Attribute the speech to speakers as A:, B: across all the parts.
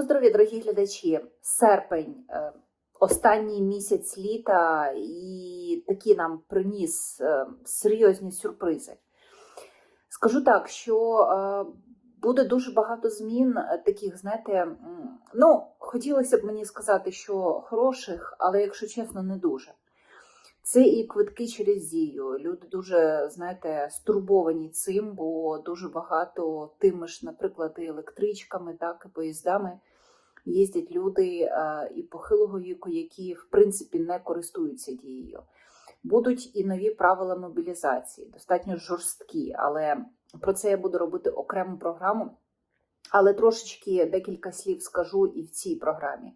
A: Бажаю здоров'я, дорогі глядачі. Серпень, е, останній місяць літа, і такі нам приніс е, серйозні сюрпризи. Скажу так, що е, буде дуже багато змін, таких, знаєте, ну, хотілося б мені сказати, що хороших, але, якщо чесно, не дуже. Це і квитки через дію. Люди дуже, знаєте, стурбовані цим, бо дуже багато тими ж, наприклад, і електричками, так, і поїздами їздять люди е, і похилого віку, які в принципі не користуються дією. Будуть і нові правила мобілізації, достатньо жорсткі, але про це я буду робити окрему програму. Але трошечки декілька слів скажу і в цій програмі.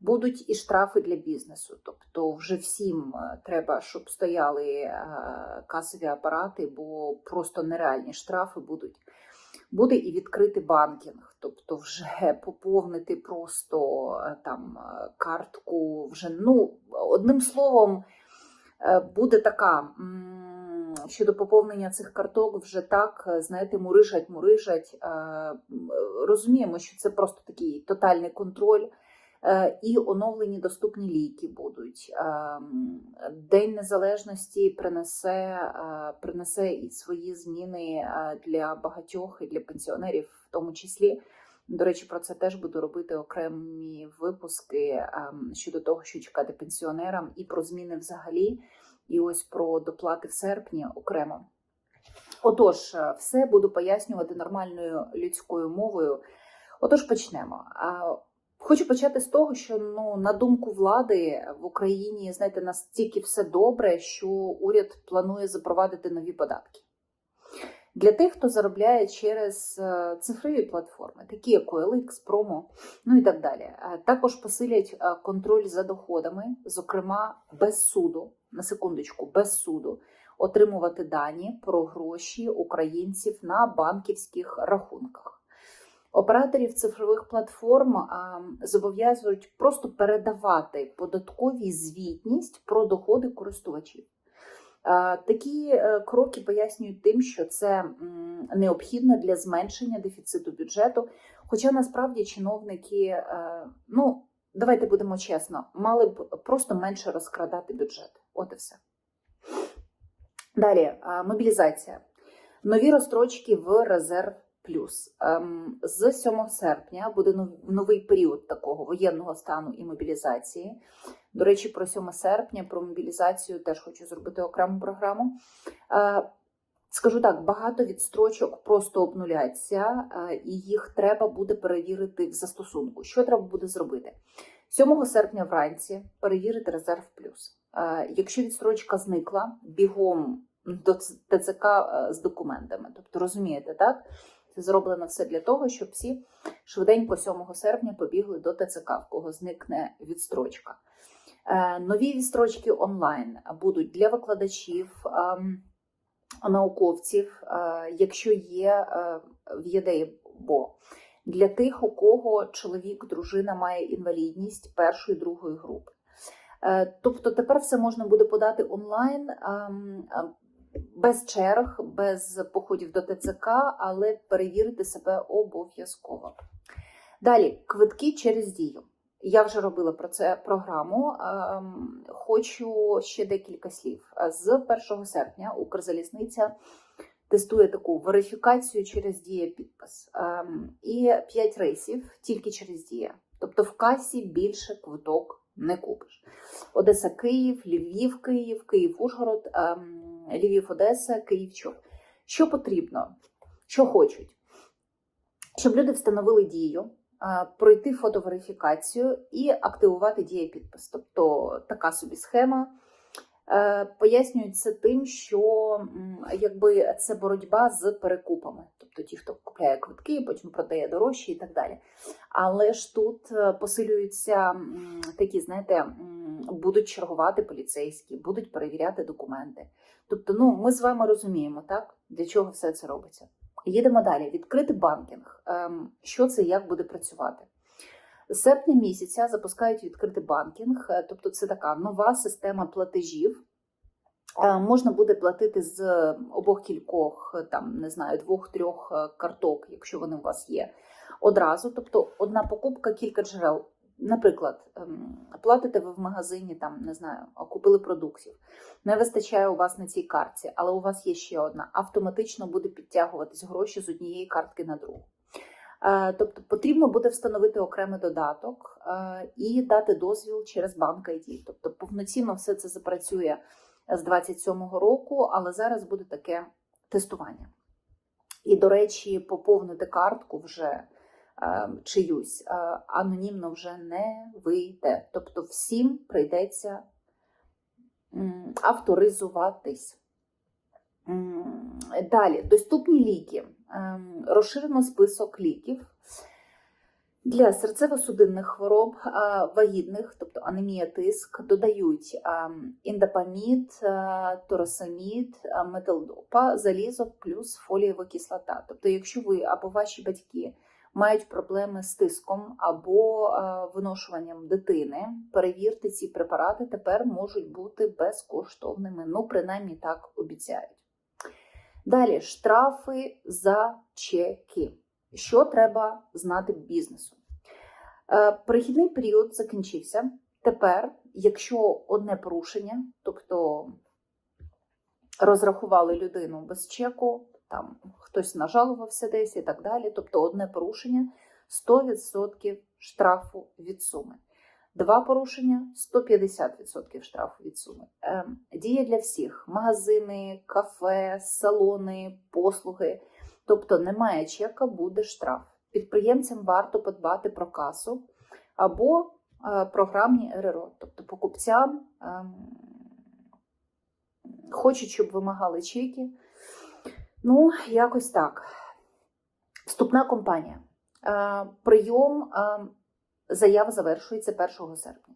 A: Будуть і штрафи для бізнесу, тобто вже всім е, треба, щоб стояли е, касові апарати, бо просто нереальні штрафи будуть. Буде і відкритий банкінг, тобто вже поповнити просто е, там е, картку. Вже ну одним словом, е, буде така щодо поповнення цих карток, вже так знаєте, мурижать, мурижать. Розуміємо, що це просто такий тотальний контроль. Е, І оновлені доступні ліки будуть. Е, День незалежності принесе, е, принесе і свої зміни для багатьох і для пенсіонерів, в тому числі. До речі, про це теж буду робити окремі випуски щодо того, що чекати пенсіонерам, і про зміни взагалі, і ось про доплати в серпні окремо. Отож, все буду пояснювати нормальною людською мовою. Отож, почнемо. Хочу почати з того, що ну на думку влади в Україні знаєте настільки все добре, що уряд планує запровадити нові податки для тих, хто заробляє через е, цифрові платформи, такі як OLX, Promo, ну і так далі. Також посилять е, контроль за доходами, зокрема без суду, на секундочку, без суду, отримувати дані про гроші українців на банківських рахунках. Операторів цифрових платформ зобов'язують просто передавати податкові звітність про доходи користувачів. Такі е, кроки пояснюють тим, що це необхідно для зменшення дефіциту бюджету. Хоча насправді чиновники, е, ну давайте будемо чесно, мали б просто менше розкрадати бюджет. От і все. Далі мобілізація. Нові розстрочки в резерв плюс. Ем, З 7 серпня буде новий період такого воєнного стану і мобілізації. До речі, про 7 серпня, про мобілізацію теж хочу зробити окрему програму. Е, Скажу так, багато відстрочок просто обнуляться, е, і їх треба буде перевірити в застосунку. Що треба буде зробити? 7 серпня вранці перевірити резерв плюс. Е, Якщо відстрочка зникла, бігом до ТЦК з документами. Тобто, розумієте, так? Це зроблено все для того, щоб всі швиденько 7 серпня побігли до ТЦК, в кого зникне відстрочка. Е, Нові відстрочки онлайн будуть для викладачів, ем, науковців, е, якщо є е, в ЄДЕБО. Для тих, у кого чоловік, дружина має інвалідність першої другої групи. Тобто тепер все можна буде подати онлайн ем, без черг, без походів до ТЦК, але перевірити себе обов'язково. Далі квитки через дію. Я вже робила про це програму. Ем, Хочу ще декілька слів. З 1 серпня Укрзалізниця тестує таку верифікацію через дія підпис. Ем, І 5 рейсів тільки через дія. Тобто в касі більше квиток не купиш. Одеса, Київ, Львів, Київ, Київ, Ужгород, ем, Львів, Одеса, Київ, Чоп. Що потрібно? Що хочуть? Щоб люди встановили дію, пройти фотоверифікацію і активувати дієпідпис. Тобто така собі схема. Е, Пояснюють це тим, що якби це боротьба з перекупами, тобто ті, хто купляє квитки, потім продає дорожчі і так далі. Але ж тут е, посилюються такі, знаєте, будуть чергувати поліцейські, будуть перевіряти документи. Тобто, ну ми з вами розуміємо, так для чого все це робиться. Їдемо далі. Відкритий банкінг. Ем, Що це як буде працювати? З серпня місяця запускають відкритий банкінг, е, тобто це така нова система платежів. Е, Можна буде платити з обох кількох, е, там не знаю, двох-трьох карток, якщо вони у вас є. одразу. Тобто одна покупка, кілька джерел. Наприклад, ем, платите ви в магазині, там не знаю, купили продуктів. Не вистачає у вас на цій картці, але у вас є ще одна. Автоматично буде підтягуватись гроші з однієї картки на другу. Е, Тобто потрібно буде встановити окремий додаток е, і дати дозвіл через банк ID. Тобто повноцінно все це запрацює з 27-го року, але зараз буде таке тестування. І, до речі, поповнити картку вже чиюсь е, анонімно вже не вийде. Тобто всім прийдеться авторизуватись. Далі, доступні ліки. Ем, Розширено список ліків для серцево-судинних хвороб, е, вагітних, тобто анемія тиск, додають індапамід, е, торосамід, е, метилдопа, залізо плюс фолієва кислота. Тобто, якщо ви або ваші батьки мають проблеми з тиском або е, виношуванням дитини, перевірте ці препарати тепер можуть бути безкоштовними. Ну, принаймні так обіцяють. Далі штрафи за чеки. Що треба знати бізнесу? Е, Перехідний період закінчився. Тепер, якщо одне порушення, тобто розрахували людину без чеку, там хтось нажалувався десь і так далі, тобто одне порушення 100% штрафу від суми. Два порушення 150% штрафу від суми. Ем, Діє для всіх: магазини, кафе, салони, послуги. Тобто немає чека, буде штраф. Підприємцям варто подбати про касу або е, програмні РРО. Тобто покупцям ем, хочуть, щоб вимагали чеки. Ну, якось так. Вступна компанія. Е, Прийом е, заяв завершується 1 серпня.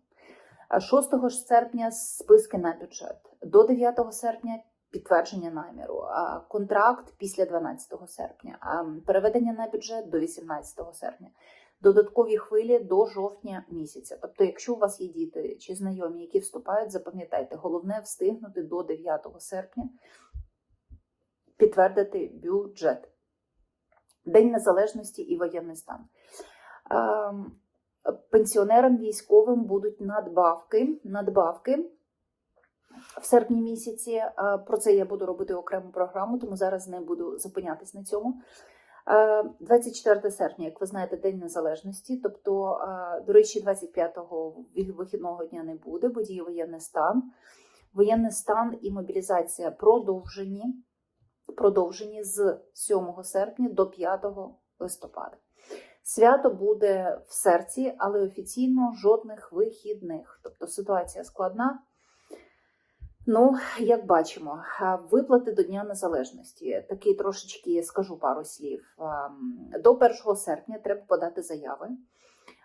A: 6 серпня списки на бюджет. До 9 серпня підтвердження наміру. Контракт після 12 серпня. Переведення на бюджет до 18 серпня. Додаткові хвилі до жовтня місяця. Тобто, якщо у вас є діти чи знайомі, які вступають, запам'ятайте, головне встигнути до 9 серпня підтвердити бюджет. День Незалежності і воєнний стан. Ем, Пенсіонерам військовим будуть надбавки. надбавки в серпні місяці. Е, Про це я буду робити окрему програму, тому зараз не буду зупинятись на цьому. Е, 24 серпня, як ви знаєте, День Незалежності. Тобто, е, до речі, 25-го вихідного дня не буде, бо діє воєнний стан. Воєнний стан і мобілізація продовжені, продовжені з 7 серпня до 5 листопада. Свято буде в серці, але офіційно жодних вихідних. Тобто ситуація складна. Ну, як бачимо, виплати до Дня Незалежності. Такий трошечки скажу пару слів. До 1 серпня треба подати заяви.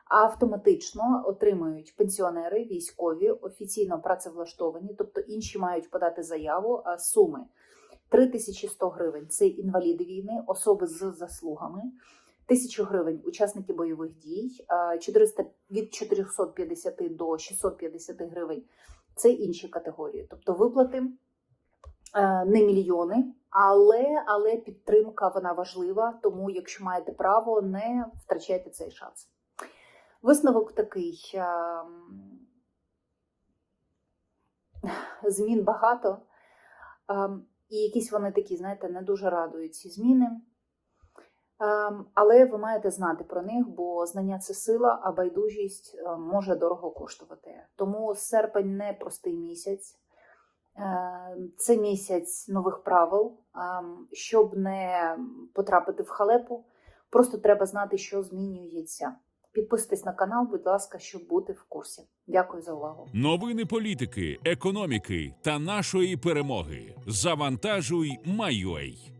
A: Автоматично отримують пенсіонери, військові, офіційно працевлаштовані, тобто інші мають подати заяву суми 3100 гривень це інваліди війни, особи з заслугами. 1000 гривень учасники бойових дій, 400, від 450 до 650 гривень це інші категорії. Тобто виплати е, не мільйони, але, але підтримка вона важлива, тому якщо маєте право, не втрачайте цей шанс. Висновок такий: ем, змін багато, ем, і якісь вони такі, знаєте, не дуже радують ці зміни. Ем, Але ви маєте знати про них, бо знання це сила, а байдужість е, може дорого коштувати. Тому серпень не простий місяць. Е, Це місяць нових правил. Ем, Щоб не потрапити в халепу, просто треба знати, що змінюється. Підписуйтесь на канал, будь ласка, щоб бути в курсі. Дякую за увагу.
B: Новини політики, економіки та нашої перемоги. Завантажуй, Майой.